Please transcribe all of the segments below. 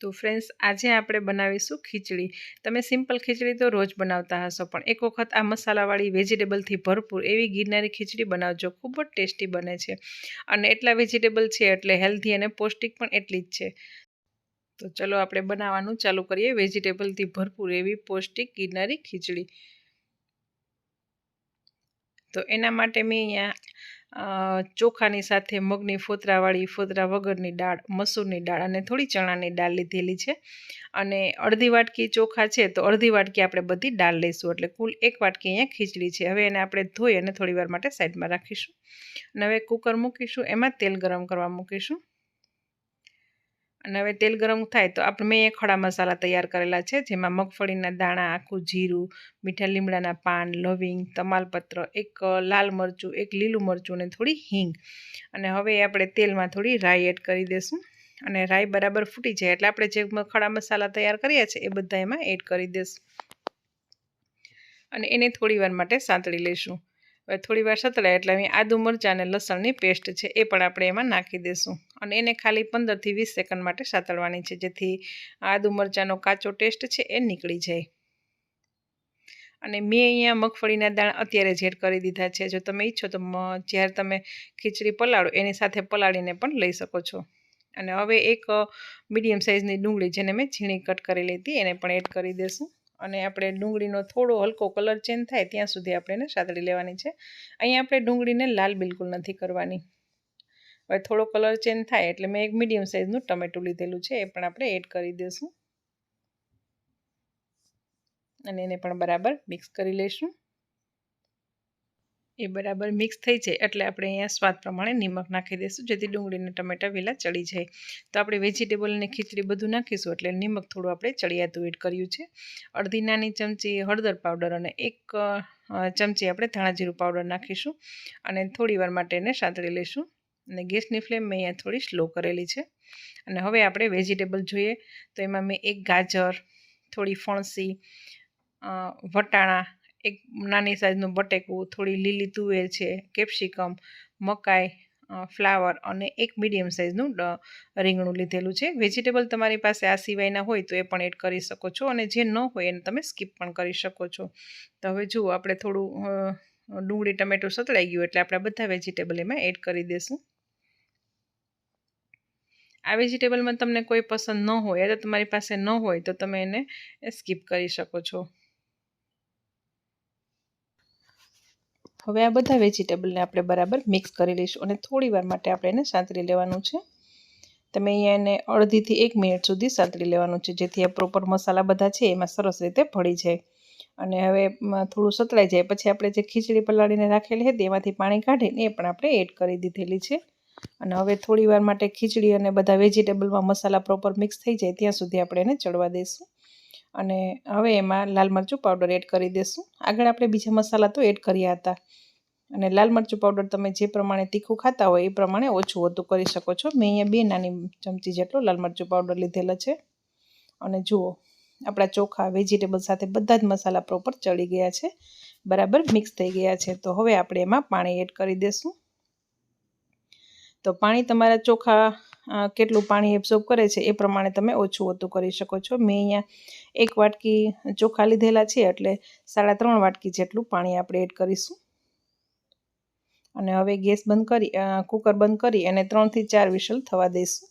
તો ફ્રેન્ડ્સ, આજે આપણે બનાવીશું ખીચડી. તમે સિમ્પલ ખીચડી તો રોજ બનાવતા હશો, પણ એક વખત આ મસાલાવાળી વેજીટેબલથી ભરપૂર એવી ગિરનારી ખીચડી બનાવજો, ખૂબ જ ટેસ્ટી બને છે. અને એટલા વેજીટેબલ છે એટલે હેલ્ધી અને પૌષ્ટિક પણ એટલી જ છે. તો ચલો આપણે બનાવવાનું ચાલુ કરીએ, વેજીટેબલથી ભરપૂર એવી પૌષ્ટિક ગિરનારી ખીચડી. તો એના માટે મેં અહીંયા ચોખાની સાથે મગની ફોતરાવાળી, ફોતરા વગરની દાળ, મસૂરની દાળ અને થોડી ચણાની દાળ લીધેલી છે. અને અડધી વાટકી ચોખા છે તો અડધી વાટકી આપણે બધી દાળ લઈશું. એટલે કુલ એક વાટકી અહીંયા ખીચડી છે. હવે એને આપણે ધોઈ અને થોડી વાર માટે સાઈડમાં રાખીશું. અને હવે કુકર મૂકીશું. એમાં તેલ ગરમ કરવા મૂકીશું. અને હવે તેલ ગરમ થાય તો આપણે મેં ખડા મસાલા તૈયાર કરેલા છે, જેમાં મગફળીના દાણા, આખું જીરું, મીઠા લીમડાના પાન, લવિંગ, તમાલપત્ર, એક લાલ મરચું, એક લીલું મરચું અને થોડી હિંગ. અને હવે આપણે તેલમાં થોડી રાઈ એડ કરી દઈશું અને રાઈ બરાબર ફૂટી જાય એટલે આપણે જે ખડા મસાલા તૈયાર કર્યા છે એ બધા એમાં એડ કરી દઈશું અને એને થોડી વાર માટે સાંતળી લઈશું હવે થોડી વાર સતળાય એટલે અહીં આદુ મરચાં અને લસણની પેસ્ટ છે, એ પણ આપણે એમાં નાખી દઈશું. અને એને ખાલી પંદરથી વીસ સેકન્ડ માટે સાતળવાની છે, જેથી આદુ મરચાંનો કાચો ટેસ્ટ છે, એ નીકળી જાય. અને મેં અહીંયા મગફળીના દાણા અત્યારે જ કરી દીધા છે, જો તમે ઈચ્છો તો જ્યારે તમે ખીચડી પલાળો, એની સાથે પલાળીને પણ લઈ શકો છો. અને હવે એક મીડિયમ સાઇઝની ડુંગળી જેને મેં ઝીણી કટ કરી લીધી એને પણ એડ કરી દઈશું. અને આપણે ડુંગળીનો થોડો હલકો કલર ચેન્જ થાય ત્યાં સુધી આપણે એને સાતળી લેવાની છે. અહીંયા આપણે ડુંગળીને લાલ બિલકુલ નથી કરવાની. હવે થોડો કલર ચેન્જ થાય એટલે મેં એક મીડિયમ સાઇઝનું ટમેટું લીધેલું છે, એ પણ આપણે એડ કરી દઈશું. અને એને પણ બરાબર મિક્સ કરી લઈશું. એ બરાબર મિક્સ થઈ જાય. એટલે આપણે અહીંયા સ્વાદ પ્રમાણે નિમક નાખી દઈશું, જેથી ડુંગળીને ટમેટા વહેલા ચડી જાય. તો આપણે વેજીટેબલને ખીચડી બધું નાખીશું, એટલે નિમક થોડું આપણે ચડિયાતું એડ કર્યું છે. અડધી નાની ચમચી હળદર પાવડર અને એક ચમચી આપણે ધાણાજીરું પાવડર નાખીશું અને થોડી વાર માટે એને સાંતળી લઈશું. અને ગેસની ફ્લેમ મેં અહીંયા થોડી સ્લો કરેલી છે. અને હવે આપણે વેજીટેબલ જોઈએ, તો એમાં મેં એક ગાજર, થોડી ફણસી વટાણા એક નાની સાઇઝનું બટેકું, થોડી લીલી તુવેર છે કેપ્સિકમ મકાઈ ફ્લાવર અને એક મીડિયમ સાઇઝનું રીંગણું લીધેલું છે. વેજીટેબલ તમારી પાસે આ સિવાયના હોય તો એ પણ એડ કરી શકો છો અને જે ન હોય એને તમે સ્કીપ પણ કરી શકો છો. તો હવે જુઓ, આપણે થોડું ડુંગળી, ટમેટું સતળાઈ ગયું એટલે આપણે બધા વેજીટેબલ એમાં એડ કરી દઈશું આ વેજીટેબલમાં તમને કોઈ પસંદ ન હોય અથવા તમારી પાસે ન હોય તો તમે એને સ્કીપ કરી શકો છો. હવે આ બધા વેજીટેબલને આપણે બરાબર મિક્સ કરી લઈશું અને થોડી વાર માટે આપણે એને સાંતળી લેવાનું છે. તમે અહીંયા એને અડધીથી એક મિનિટ સુધી સાંતળી લેવાનું છે, જેથી આ પ્રોપર મસાલા બધા છે એમાં સરસ રીતે ભળી જાય. અને હવે થોડું સતળાઈ જાય, પછી આપણે જે ખીચડી પલાળીને રાખેલી હતી એમાંથી પાણી કાઢીને એ પણ આપણે એડ કરી દીધેલી છે. અને હવે થોડી વાર માટે ખીચડી અને બધા વેજીટેબલમાં મસાલા પ્રોપર મિક્સ થઈ જાય, ત્યાં સુધી આપણે એને ચડવા દઈશું. અને હવે એમાં લાલ મરચું પાવડર એડ કરી દઈશું આગળ આપણે બીજા મસાલા તો એડ કર્યા હતા. અને લાલ મરચું પાવડર તમે જે પ્રમાણે તીખું ખાતા હોય એ પ્રમાણે ઓછું વધુ કરી શકો છો. મેં અહીંયા બે નાની ચમચી જેટલો લાલ મરચું પાવડર લીધેલો છે. અને જુઓ, આપણા ચોખા વેજીટેબલ સાથે બધા જ મસાલા પ્રોપર ચડી ગયા છે. બરાબર મિક્સ થઈ ગયા છે. તો હવે આપણે એમાં પાણી એડ કરી દઈશું તો પાણી તમારા ચોખા કેટલું પાણી એબ્ઝોર્બ કરે છે એ પ્રમાણે તમે ઓછું હોતું કરી શકો છો. મેં અહીંયા એક વાટકી ચોખા લીધેલા છે એટલે સાડા ત્રણ વાટકી જેટલું પાણી આપણે એડ કરીશું. અને હવે ગેસ બંધ કરી કુકર બંધ કરી અને ત્રણથી ચાર વિશલ થવા દઈશું.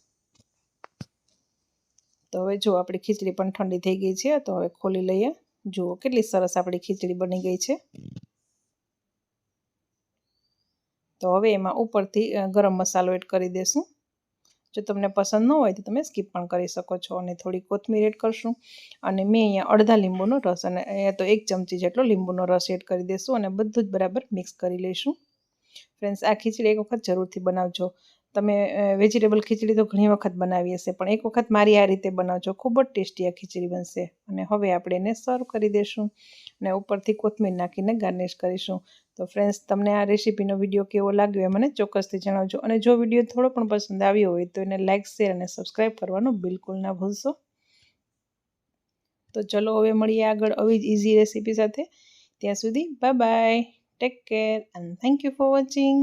તો હવે જો આપણી ખીચડી પણ ઠંડી થઈ ગઈ છે, તો હવે ખોલી લઈએ. જુઓ કેટલી સરસ આપણી ખીચડી બની ગઈ છે. તો હવે એમાં ઉપરથી ગરમ મસાલો એડ કરી દેશું. જો તમને પસંદ ન હોય તો તમે સ્કીપ પણ કરી શકો છો અને થોડી કોથમીર એડ કરશું. અને મેં અહીંયા અડધા લીંબુનો રસ અને અહીંયા તો એક ચમચી જેટલો લીંબુનો રસ એડ કરી દઈશું અને બધું જ બરાબર મિક્સ કરી લઈશું. ફ્રેન્ડ્સ આ ખીચડી એક વખત જરૂરથી બનાવજો. તમે વેજીટેબલ ખીચડી તો ઘણી વખત બનાવી હશે, પણ એક વખત મારી આ રીતે બનાવજો. ખૂબ જ ટેસ્ટી આ ખીચડી બનશે. અને હવે આપણે એને સર્વ કરી દઈશું અને ઉપરથી કોથમીર નાખીને ગાર્નિશ કરીશું. તો ફ્રેન્ડ્સ તમને આ રેસીપીનો વીડિયો કેવો લાગ્યો એ મને ચોક્કસથી જણાવજો. અને જો વીડિયો થોડો પણ પસંદ આવ્યો હોય તો એને લાઇક શેર અને સબસ્ક્રાઈબ કરવાનું બિલકુલ ના ભૂલશો. તો ચલો હવે મળીએ આગળ આવી જ ઇઝી રેસીપી સાથે. ત્યાં સુધી bye bye take care and thank you for watching